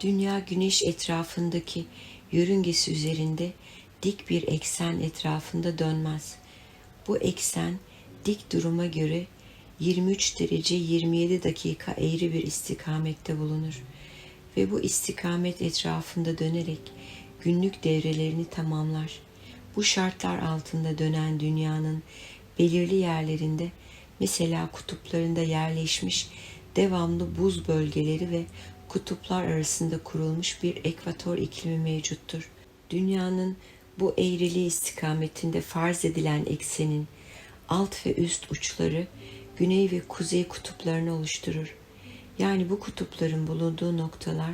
Dünya güneş etrafındaki yörüngesi üzerinde dik bir eksen etrafında dönmez. Bu eksen dik duruma göre 23 derece 27 dakika eğri bir istikamette bulunur ve bu istikamet etrafında dönerek günlük devrelerini tamamlar. Bu şartlar altında dönen dünyanın belirli yerlerinde mesela kutuplarında yerleşmiş devamlı buz bölgeleri ve kutuplar arasında kurulmuş bir ekvator iklimi mevcuttur. Dünyanın bu eğriliği istikametinde farz edilen eksenin alt ve üst uçları güney ve kuzey kutuplarını oluşturur. Yani bu kutupların bulunduğu noktalar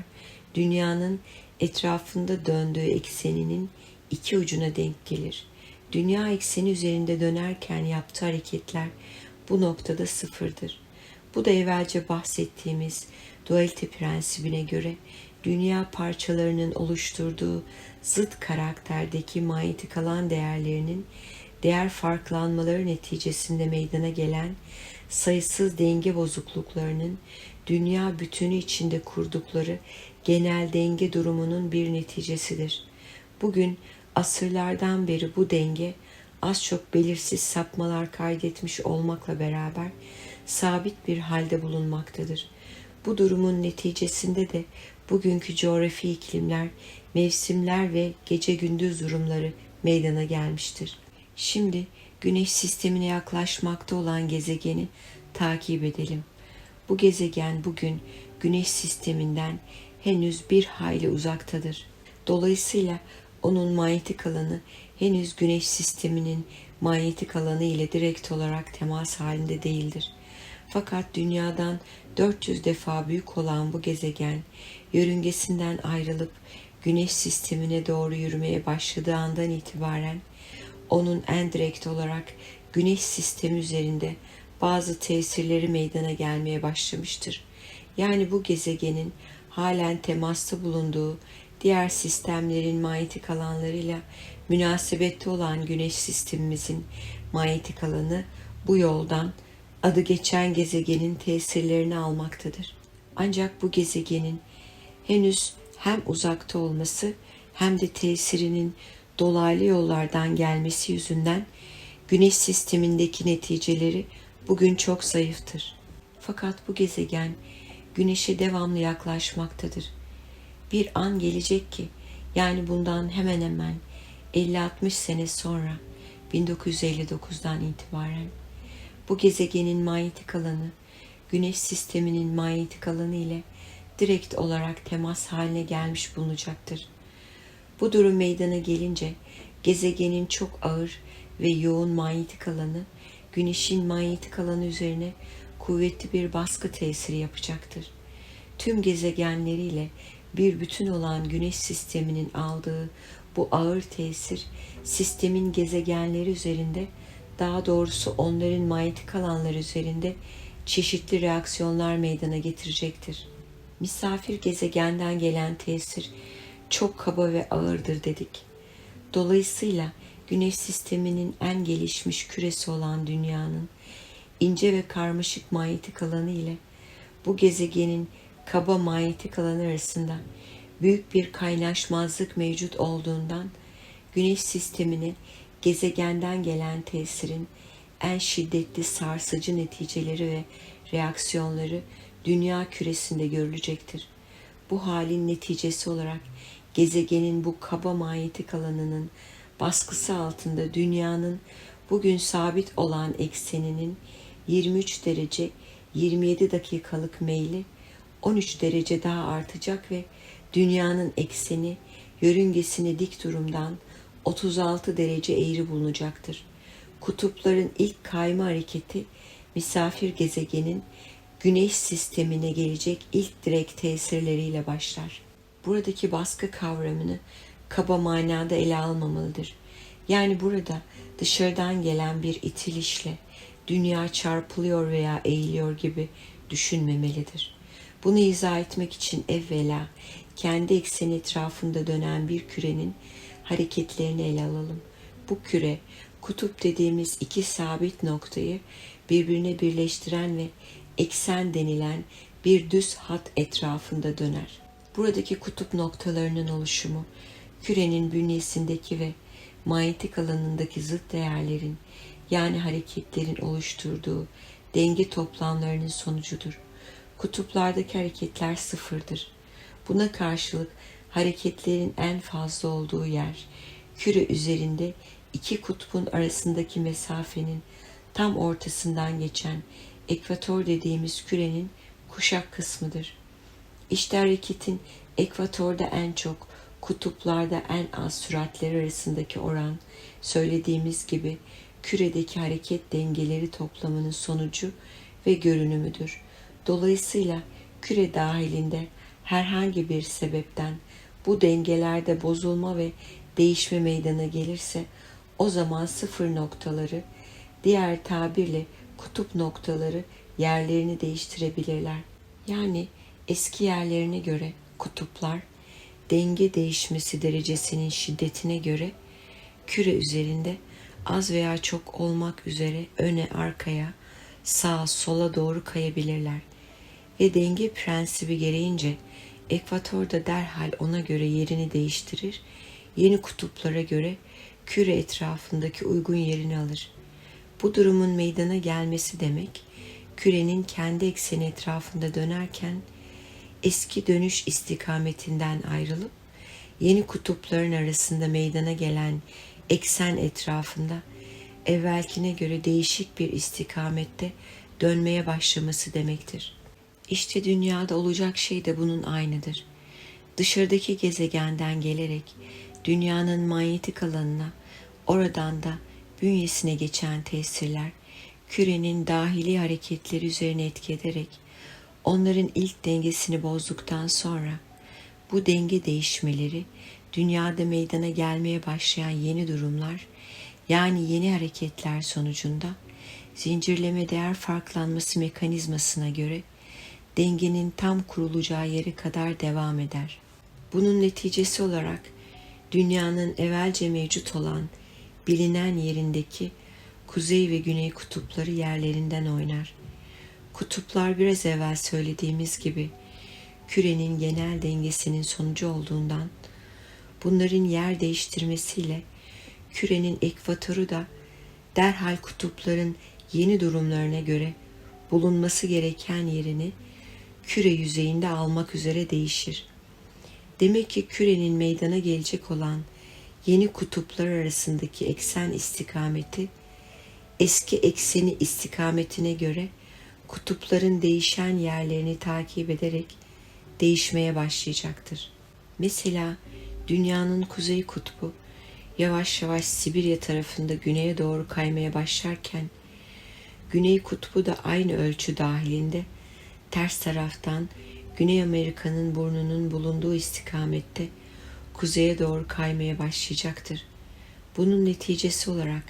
dünyanın etrafında döndüğü ekseninin iki ucuna denk gelir. Dünya ekseni üzerinde dönerken yaptığı hareketler bu noktada sıfırdır. Bu da evvelce bahsettiğimiz dualite prensibine göre dünya parçalarının oluşturduğu zıt karakterdeki manyetik alan değerlerinin değer farklanmaları neticesinde meydana gelen sayısız denge bozukluklarının dünya bütünü içinde kurdukları genel denge durumunun bir neticesidir. Bugün asırlardan beri bu denge az çok belirsiz sapmalar kaydetmiş olmakla beraber sabit bir halde bulunmaktadır. Bu durumun neticesinde de bugünkü coğrafi iklimler, mevsimler ve gece gündüz durumları meydana gelmiştir. Şimdi Güneş sistemine yaklaşmakta olan gezegeni takip edelim. Bu gezegen bugün Güneş sisteminden henüz bir hayli uzaktadır. Dolayısıyla onun manyetik alanı henüz Güneş sisteminin manyetik alanı ile direkt olarak temas halinde değildir. Fakat dünyadan 400 defa büyük olan bu gezegen yörüngesinden ayrılıp Güneş sistemine doğru yürümeye başladığı andan itibaren onun en direkt olarak Güneş sistemi üzerinde bazı tesirleri meydana gelmeye başlamıştır. Yani bu gezegenin halen temasta bulunduğu diğer sistemlerin manyetik alanlarıyla münasebette olan güneş sistemimizin manyetik alanı bu yoldan adı geçen gezegenin tesirlerini almaktadır. Ancak bu gezegenin henüz hem uzakta olması hem de tesirinin dolaylı yollardan gelmesi yüzünden güneş sistemindeki neticeleri bugün çok zayıftır. Fakat bu gezegen güneşe devamlı yaklaşmaktadır. Bir an gelecek ki yani bundan hemen hemen 50-60 sene sonra 1959'dan itibaren bu gezegenin manyetik alanı güneş sisteminin manyetik alanı ile direkt olarak temas haline gelmiş bulunacaktır. Bu durum meydana gelince gezegenin çok ağır ve yoğun manyetik alanı güneşin manyetik alanı üzerine kuvvetli bir baskı tesiri yapacaktır. Tüm gezegenleriyle bir bütün olan güneş sisteminin aldığı bu ağır tesir sistemin gezegenleri üzerinde daha doğrusu onların manyetik alanları üzerinde çeşitli reaksiyonlar meydana getirecektir. Misafir gezegenden gelen tesir çok kaba ve ağırdır dedik. Dolayısıyla Güneş sisteminin en gelişmiş küresi olan dünyanın ince ve karmaşık manyetik alanı ile bu gezegenin kaba manyetik alanı arasında büyük bir kaynaşmazlık mevcut olduğundan Güneş sistemine gezegenden gelen tesirin en şiddetli sarsıcı neticeleri ve reaksiyonları dünya küresinde görülecektir. Bu halin neticesi olarak gezegenin bu kaba manyetik alanının baskısı altında dünyanın bugün sabit olan ekseninin 23 derece 27 dakikalık meyli 13 derece daha artacak ve dünyanın ekseni yörüngesine dik durumdan 36 derece eğri bulunacaktır. Kutupların ilk kayma hareketi misafir gezegenin güneş sistemine gelecek ilk direkt tesirleriyle başlar. Buradaki baskı kavramını kaba manada ele almamalıdır. Yani burada dışarıdan gelen bir itilişle dünya çarpılıyor veya eğiliyor gibi düşünmemelidir. Bunu izah etmek için evvela kendi ekseni etrafında dönen bir kürenin hareketlerini ele alalım. Bu küre kutup dediğimiz iki sabit noktayı birbirine birleştiren ve eksen denilen bir düz hat etrafında döner. Buradaki kutup noktalarının oluşumu, kürenin bünyesindeki ve manyetik alanındaki zıt değerlerin yani hareketlerin oluşturduğu denge toplamlarının sonucudur. Kutuplardaki hareketler sıfırdır. Buna karşılık hareketlerin en fazla olduğu yer, küre üzerinde iki kutbun arasındaki mesafenin tam ortasından geçen ekvator dediğimiz kürenin kuşak kısmıdır. İşte hareketin ekvatorda en çok, kutuplarda en az süratler arasındaki oran, söylediğimiz gibi küredeki hareket dengeleri toplamının sonucu ve görünümüdür. Dolayısıyla küre dahilinde herhangi bir sebepten bu dengelerde bozulma ve değişme meydana gelirse o zaman sıfır noktaları diğer tabirle kutup noktaları yerlerini değiştirebilirler. Yani eski yerlerine göre kutuplar denge değişmesi derecesinin şiddetine göre küre üzerinde az veya çok olmak üzere öne arkaya sağa sola doğru kayabilirler ve denge prensibi gereğince ekvatorda derhal ona göre yerini değiştirir, yeni kutuplara göre küre etrafındaki uygun yerini alır. Bu durumun meydana gelmesi demek, kürenin kendi ekseni etrafında dönerken eski dönüş istikametinden ayrılıp yeni kutupların arasında meydana gelen eksen etrafında evvelkine göre değişik bir istikamette dönmeye başlaması demektir. İşte dünyada olacak şey de bunun aynıdır. Dışarıdaki gezegenden gelerek dünyanın manyetik alanına, oradan da bünyesine geçen tesirler, kürenin dahili hareketleri üzerine etki ederek onların ilk dengesini bozduktan sonra bu denge değişmeleri dünyada meydana gelmeye başlayan yeni durumlar yani yeni hareketler sonucunda zincirleme değer farklanması mekanizmasına göre dengenin tam kurulacağı yere kadar devam eder. Bunun neticesi olarak dünyanın evvelce mevcut olan bilinen yerindeki kuzey ve güney kutupları yerlerinden oynar. Kutuplar biraz evvel söylediğimiz gibi kürenin genel dengesinin sonucu olduğundan bunların yer değiştirmesiyle kürenin ekvatoru da derhal kutupların yeni durumlarına göre bulunması gereken yerini küre yüzeyinde almak üzere değişir. Demek ki kürenin meydana gelecek olan yeni kutuplar arasındaki eksen istikameti eski ekseni istikametine göre kutupların değişen yerlerini takip ederek değişmeye başlayacaktır. Mesela dünyanın kuzey kutbu yavaş yavaş Sibirya tarafında güneye doğru kaymaya başlarken güney kutbu da aynı ölçü dahilinde ters taraftan Güney Amerika'nın burnunun bulunduğu istikamette kuzeye doğru kaymaya başlayacaktır. Bunun neticesi olarak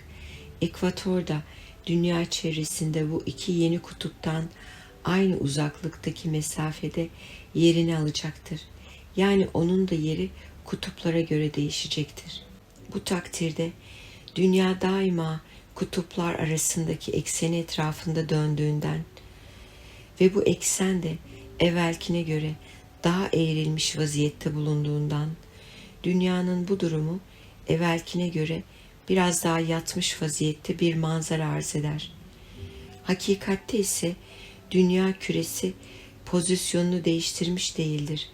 ekvatorda dünya çevresinde bu iki yeni kutuptan aynı uzaklıktaki mesafede yerini alacaktır. Yani onun da yeri kutuplara göre değişecektir. Bu takdirde dünya daima kutuplar arasındaki ekseni etrafında döndüğünden ve bu eksen de evvelkine göre daha eğrilmiş vaziyette bulunduğundan dünyanın bu durumu evvelkine göre biraz daha yatmış vaziyette bir manzara arz eder. Hakikatte ise dünya küresi pozisyonunu değiştirmiş değildir.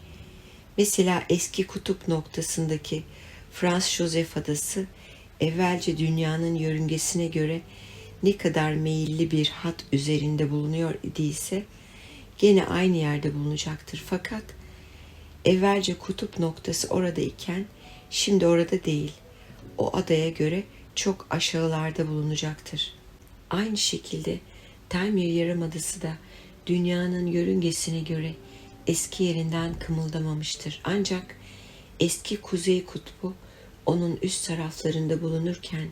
Mesela eski kutup noktasındaki Frans Joseph adası evvelce dünyanın yörüngesine göre ne kadar meyilli bir hat üzerinde bulunuyor idiyse gene aynı yerde bulunacaktır. Fakat evvelce kutup noktası orada iken şimdi orada değil. O adaya göre çok aşağılarda bulunacaktır. Aynı şekilde Taymir Yarımadası da dünyanın yörüngesine göre eski yerinden kımıldamamıştır. Ancak eski kuzey kutbu onun üst taraflarında bulunurken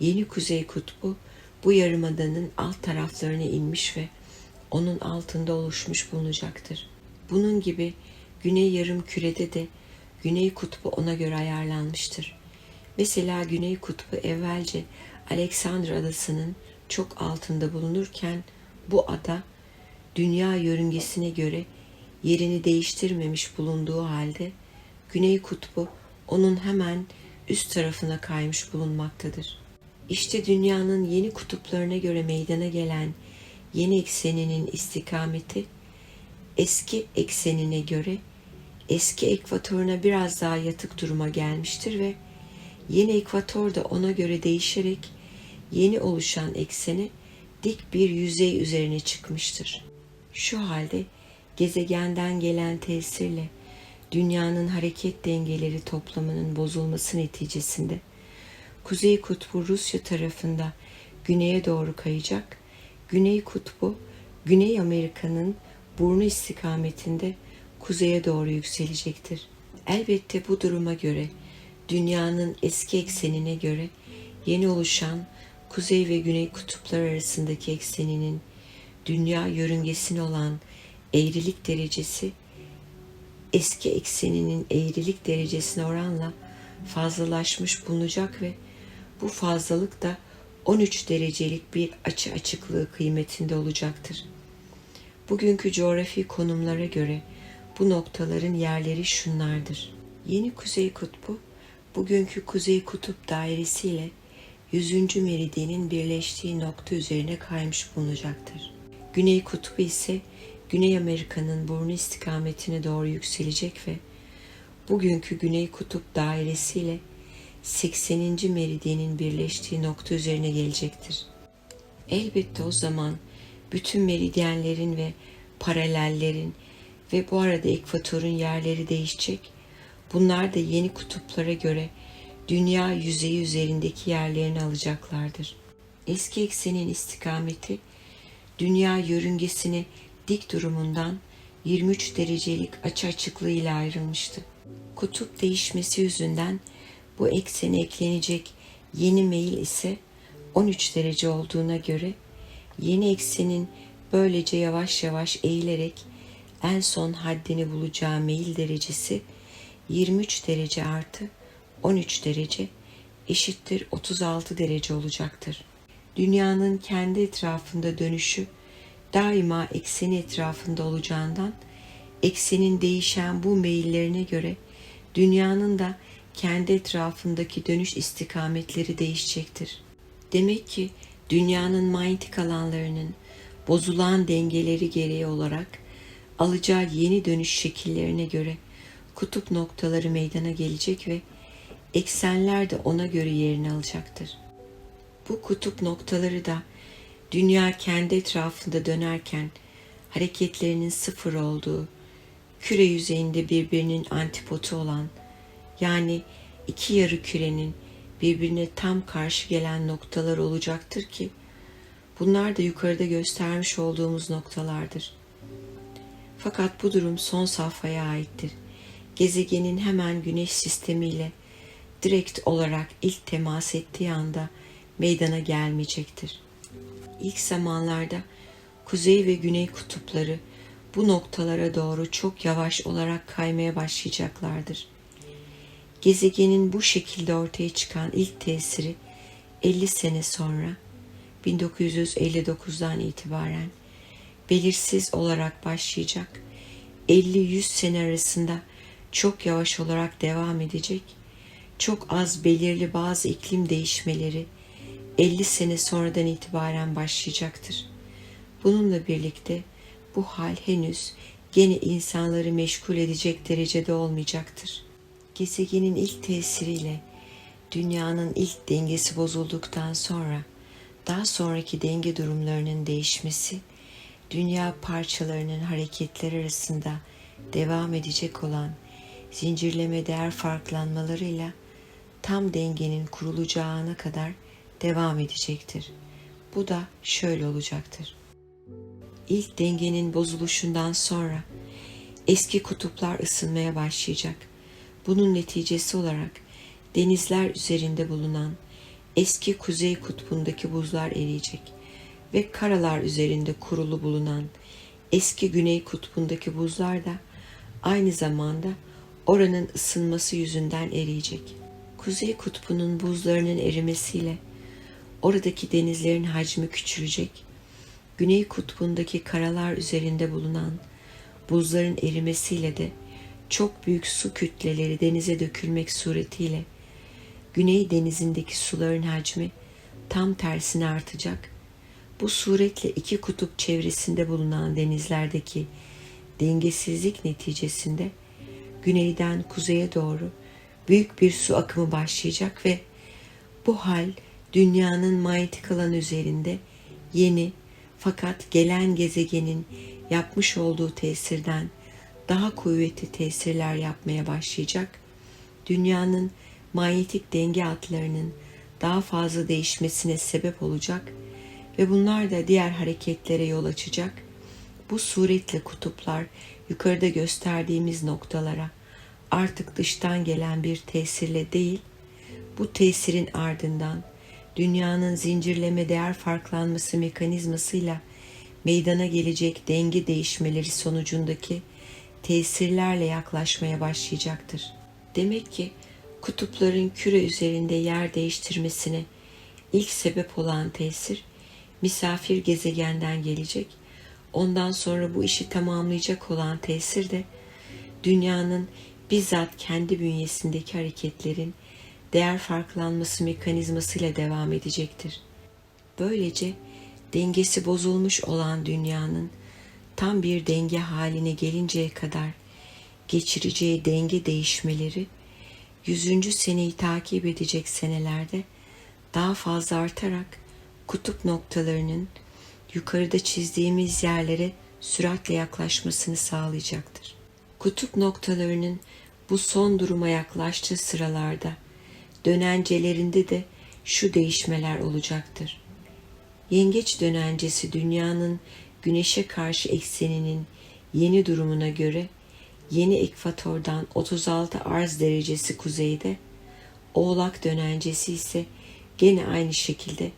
yeni kuzey kutbu bu yarımadanın alt taraflarına inmiş ve onun altında oluşmuş bulunacaktır. Bunun gibi güney yarım kürede de güney kutbu ona göre ayarlanmıştır. Mesela güney kutbu evvelce Alexandra adasının çok altında bulunurken bu ada dünya yörüngesine göre yerini değiştirmemiş bulunduğu halde Güney Kutbu onun hemen üst tarafına kaymış bulunmaktadır. İşte dünyanın yeni kutuplarına göre meydana gelen yeni ekseninin istikameti eski eksenine göre eski ekvatoruna biraz daha yatık duruma gelmiştir ve yeni ekvator da ona göre değişerek yeni oluşan ekseni dik bir yüzey üzerine çıkmıştır. Şu halde gezegenden gelen tesirle dünyanın hareket dengeleri toplamının bozulması neticesinde Kuzey Kutbu Rusya tarafında güneye doğru kayacak, Güney Kutbu Güney Amerika'nın burnu istikametinde kuzeye doğru yükselecektir. Elbette bu duruma göre dünyanın eski eksenine göre yeni oluşan kuzey ve güney kutuplar arasındaki ekseninin dünya yörüngesine olan eğrilik derecesi eski ekseninin eğrilik derecesine oranla fazlalaşmış bulunacak ve bu fazlalık da 13 derecelik bir açı açıklığı kıymetinde olacaktır. Bugünkü coğrafi konumlara göre bu noktaların yerleri şunlardır. Yeni Kuzey Kutbu, bugünkü Kuzey Kutup dairesiyle 100. meridyenin birleştiği nokta üzerine kaymış bulunacaktır. Güney Kutbu ise Güney Amerika'nın burnu istikametine doğru yükselecek ve bugünkü Güney Kutup dairesiyle 80. meridyenin birleştiği nokta üzerine gelecektir. Elbette o zaman bütün meridyenlerin ve paralellerin ve bu arada ekvatorun yerleri değişecek. Bunlar da yeni kutuplara göre dünya yüzeyi üzerindeki yerlerini alacaklardır. Eski eksenin istikameti dünya yörüngesine dik durumundan 23 derecelik açı açıklığı ile ayrılmıştı. Kutup değişmesi yüzünden bu eksene eklenecek yeni meyil ise 13 derece olduğuna göre yeni eksenin böylece yavaş yavaş eğilerek en son haddini bulacağı meyil derecesi 23 derece artı 13 derece eşittir 36 derece olacaktır. Dünyanın kendi etrafında dönüşü daima ekseni etrafında olacağından eksenin değişen bu meyillerine göre dünyanın da kendi etrafındaki dönüş istikametleri değişecektir. Demek ki dünyanın manyetik alanlarının bozulan dengeleri gereği olarak alacağı yeni dönüş şekillerine göre kutup noktaları meydana gelecek ve eksenler de ona göre yerini alacaktır. Bu kutup noktaları da dünya kendi etrafında dönerken hareketlerinin sıfır olduğu, küre yüzeyinde birbirinin antipotu olan, yani iki yarı kürenin birbirine tam karşı gelen noktalar olacaktır ki, bunlar da yukarıda göstermiş olduğumuz noktalardır. Fakat bu durum son safhaya aittir. Gezegenin hemen güneş sistemiyle direkt olarak ilk temas ettiği anda meydana gelmeyecektir. İlk zamanlarda kuzey ve güney kutupları bu noktalara doğru çok yavaş olarak kaymaya başlayacaklardır. Gezegenin bu şekilde ortaya çıkan ilk tesiri 50 sene sonra 1959'dan itibaren belirsiz olarak başlayacak. 50-100 sene arasında çok yavaş olarak devam edecek. Çok az belirli bazı iklim değişmeleri 50 sene sonradan itibaren başlayacaktır. Bununla birlikte bu hal henüz gene insanları meşgul edecek derecede olmayacaktır. Gezegenin ilk tesiriyle dünyanın ilk dengesi bozulduktan sonra daha sonraki denge durumlarının değişmesi dünya parçalarının hareketleri arasında devam edecek olan zincirleme değer farklanmalarıyla tam dengenin kurulacağına kadar devam edecektir. Bu da şöyle olacaktır. İlk dengenin bozuluşundan sonra eski kutuplar ısınmaya başlayacak. Bunun neticesi olarak denizler üzerinde bulunan eski kuzey kutbundaki buzlar eriyecek ve karalar üzerinde kurulu bulunan eski güney kutbundaki buzlar da aynı zamanda oranın ısınması yüzünden eriyecek. Kuzey kutbunun buzlarının erimesiyle oradaki denizlerin hacmi küçülecek. Güney kutbundaki karalar üzerinde bulunan buzların erimesiyle de çok büyük su kütleleri denize dökülmek suretiyle Güney denizindeki suların hacmi tam tersine artacak. Bu suretle iki kutup çevresinde bulunan denizlerdeki dengesizlik neticesinde güneyden kuzeye doğru büyük bir su akımı başlayacak ve bu hal dünyanın manyetik alan üzerinde yeni fakat gelen gezegenin yapmış olduğu tesirden daha kuvvetli tesirler yapmaya başlayacak. Dünyanın manyetik denge hatlarının daha fazla değişmesine sebep olacak ve bunlar da diğer hareketlere yol açacak. Bu suretle kutuplar yukarıda gösterdiğimiz noktalara artık dıştan gelen bir tesirle değil, bu tesirin ardından dünyanın zincirleme değer farklanması mekanizmasıyla meydana gelecek denge değişmeleri sonucundaki tesirlerle yaklaşmaya başlayacaktır. Demek ki kutupların küre üzerinde yer değiştirmesine ilk sebep olan tesir misafir gezegenden gelecek. Ondan sonra bu işi tamamlayacak olan tesir de dünyanın bizzat kendi bünyesindeki hareketlerin değer farklanması mekanizmasıyla devam edecektir. Böylece dengesi bozulmuş olan dünyanın tam bir denge haline gelinceye kadar geçireceği denge değişmeleri 100. seneyi takip edecek senelerde daha fazla artarak kutup noktalarının yukarıda çizdiğimiz yerlere süratle yaklaşmasını sağlayacaktır. Kutup noktalarının bu son duruma yaklaştığı sıralarda dönencelerinde de şu değişmeler olacaktır. Yengeç dönencesi dünyanın güneşe karşı ekseninin yeni durumuna göre yeni ekvatordan 36 arz derecesi kuzeyde, Oğlak dönencesi ise gene aynı şekilde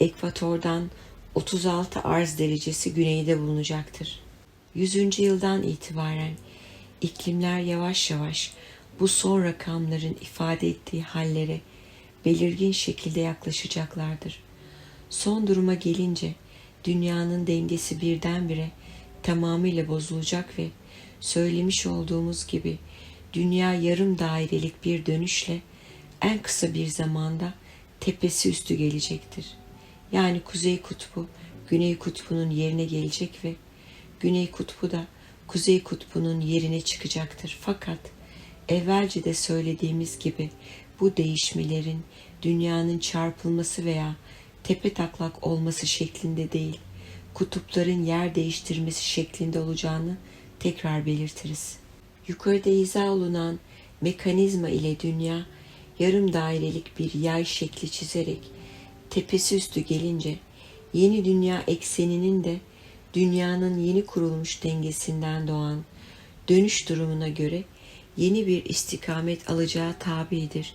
ekvatordan 36 arz derecesi güneyde bulunacaktır. 100. yıldan itibaren iklimler yavaş yavaş bu son rakamların ifade ettiği hallere belirgin şekilde yaklaşacaklardır. Son duruma gelince dünyanın dengesi birdenbire tamamıyla bozulacak ve söylemiş olduğumuz gibi dünya yarım dairelik bir dönüşle en kısa bir zamanda tepesi üstü gelecektir. Yani kuzey kutbu güney kutbunun yerine gelecek ve güney kutbu da kuzey kutbunun yerine çıkacaktır. Fakat evvelce de söylediğimiz gibi bu değişmelerin dünyanın çarpılması veya tepe taklak olması şeklinde değil, kutupların yer değiştirmesi şeklinde olacağını tekrar belirtiriz. Yukarıda izah olunan mekanizma ile dünya yarım dairelik bir yay şekli çizerek tepesi üstü gelince yeni dünya ekseninin de dünyanın yeni kurulmuş dengesinden doğan dönüş durumuna göre yeni bir istikamet alacağı tabidir.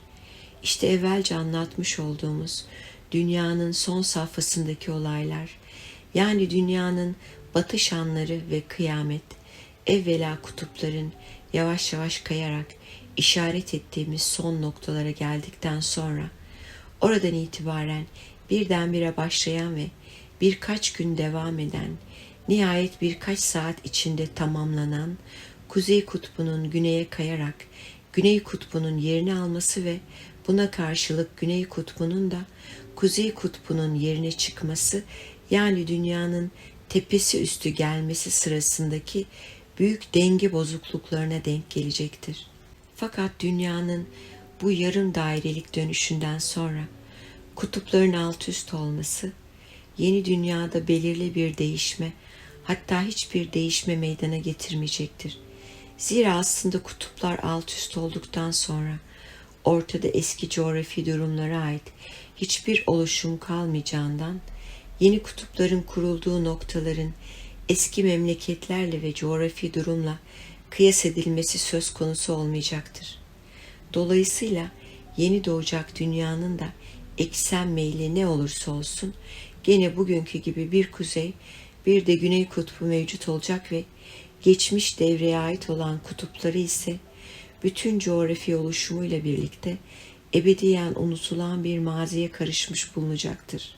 İşte evvelce anlatmış olduğumuz dünyanın son safhasındaki olaylar, yani dünyanın batış anları ve kıyamet, evvela kutupların yavaş yavaş kayarak işaret ettiğimiz son noktalara geldikten sonra, oradan itibaren birdenbire başlayan ve birkaç gün devam eden, nihayet birkaç saat içinde tamamlanan Kuzey Kutbu'nun güneye kayarak Güney Kutbu'nun yerini alması ve buna karşılık Güney Kutbu'nun da Kuzey Kutbu'nun yerine çıkması yani dünyanın tepesi üstü gelmesi sırasındaki büyük denge bozukluklarına denk gelecektir. Fakat dünyanın bu yarım dairelik dönüşünden sonra kutupların alt üst olması, yeni dünyada belirli bir değişme, hatta hiçbir değişme meydana getirmeyecektir. Zira aslında kutuplar alt üst olduktan sonra ortada eski coğrafi durumlara ait hiçbir oluşum kalmayacağından yeni kutupların kurulduğu noktaların eski memleketlerle ve coğrafi durumla kıyas edilmesi söz konusu olmayacaktır. Dolayısıyla yeni doğacak dünyanın da eksen meyli ne olursa olsun gene bugünkü gibi bir kuzey bir de güney kutbu mevcut olacak ve geçmiş devreye ait olan kutupları ise bütün coğrafi oluşumuyla birlikte ebediyen unutulan bir maziye karışmış bulunacaktır.